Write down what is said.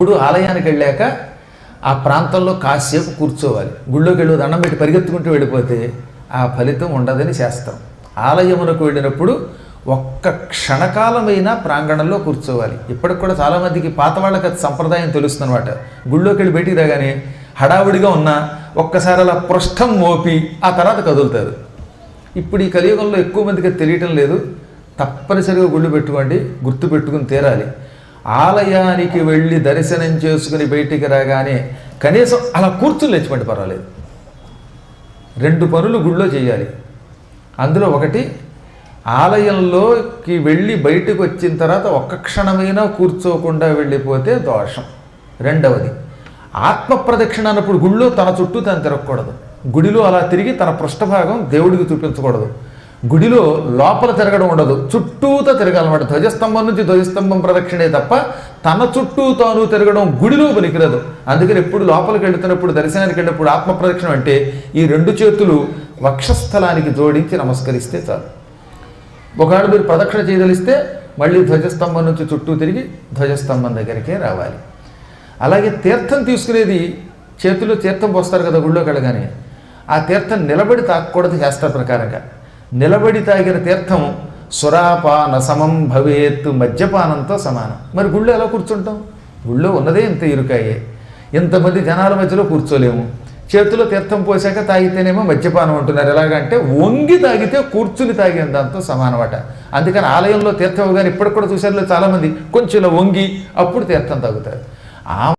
ఇప్పుడు ఆలయానికి వెళ్ళాక ఆ ప్రాంతంలో కాసేపు కూర్చోవాలి. గుళ్ళోకి వెళ్ళి దండం పెట్టి పరిగెత్తుకుంటూ వెళ్ళిపోతే ఆ ఫలితం ఉండదని చేస్తాం ఆలయమునకు వెళ్ళినప్పుడు ఒక్క క్షణకాలమైన ప్రాంగణంలో కూర్చోవాలి. ఇప్పటికి కూడా చాలామందికి పాత వాళ్ళకి అది సంప్రదాయం తెలుస్తుందన్నమాట. గుళ్ళోకి వెళ్ళి బయటికి రాగానే హడావుడిగా ఉన్నా ఒక్కసారి అలా పృష్టం మోపి ఆ తర్వాత కదులుతారు. ఇప్పుడు ఈ కలియుగంలో ఎక్కువ మందికి తెలియటం లేదు. తప్పనిసరిగా గుళ్ళు పెట్టుకోండి గుర్తు పెట్టుకుని తీరాలి. ఆలయానికి వెళ్ళి దర్శనం చేసుకుని బయటికి రాగానే కనీసం అలా కూర్చుని లేచిపోండి పర్వాలేదు. రెండు పనులు గుళ్ళో చేయాలి. అందులో ఒకటి ఆలయంలోకి వెళ్ళి బయటకు వచ్చిన తర్వాత ఒక్క క్షణమైనా కూర్చోకుండా వెళ్ళిపోతే దోషం. రెండవది ఆత్మ ప్రదక్షిణ అన్నప్పుడు గుళ్ళో తన చుట్టూ తను తిరగకూడదు. గుడిలో అలా తిరిగి తన పృష్ఠభాగం దేవుడికి చూపించకూడదు. గుడిలో లోపల తిరగడం ఉండదు చుట్టూతో తిరగాలన్నమాట. ధ్వజస్తంభం నుంచి ధ్వజస్తంభం ప్రదక్షిణే తప్ప తన చుట్టూ తాను తిరగడం గుడిలో పనికిరదు. అందుకని ఎప్పుడు లోపలికి వెళుతున్నప్పుడు దర్శనానికి వెళ్ళినప్పుడు ఆత్మ ప్రదక్షిణం అంటే ఈ రెండు చేతులు వక్షస్థలానికి జోడించి నమస్కరిస్తే చాలు. ఒకవేళ మీరు ప్రదక్షిణ చేయదలిస్తే మళ్ళీ ధ్వజస్తంభం నుంచి చుట్టూ తిరిగి ధ్వజస్తంభం దగ్గరికే రావాలి. అలాగే తీర్థం తీసుకునేది చేతులు తీర్థం పోస్తారు కదా గుళ్ళోకి వెళ్ళగానే ఆ తీర్థం నిలబడి తాకూడదు శాస్త్ర ప్రకారంగా. నిలబడి తాగిన తీర్థం సురాపాన సమం భవేత్ మద్యపానంతో సమానం. మరి గుళ్ళో ఎలా కూర్చుంటాం? గుళ్ళో ఉన్నదే ఇంత ఇరుకాయే. ఇంతమంది జనాల మధ్యలో కూర్చోలేము. చేతిలో తీర్థం పోసాక తాగితేనేమో మద్యపానం అంటున్నారు. ఎలాగంటే వంగి తాగితే కూర్చుని తాగిన దాంతో సమానమట. అందుకని ఆలయంలో తీర్థం కానీ ఇప్పటికి కూడా చూసారు చాలామంది. కొంచెం ఇలా వంగి అప్పుడు తీర్థం తాగుతారు. ఆ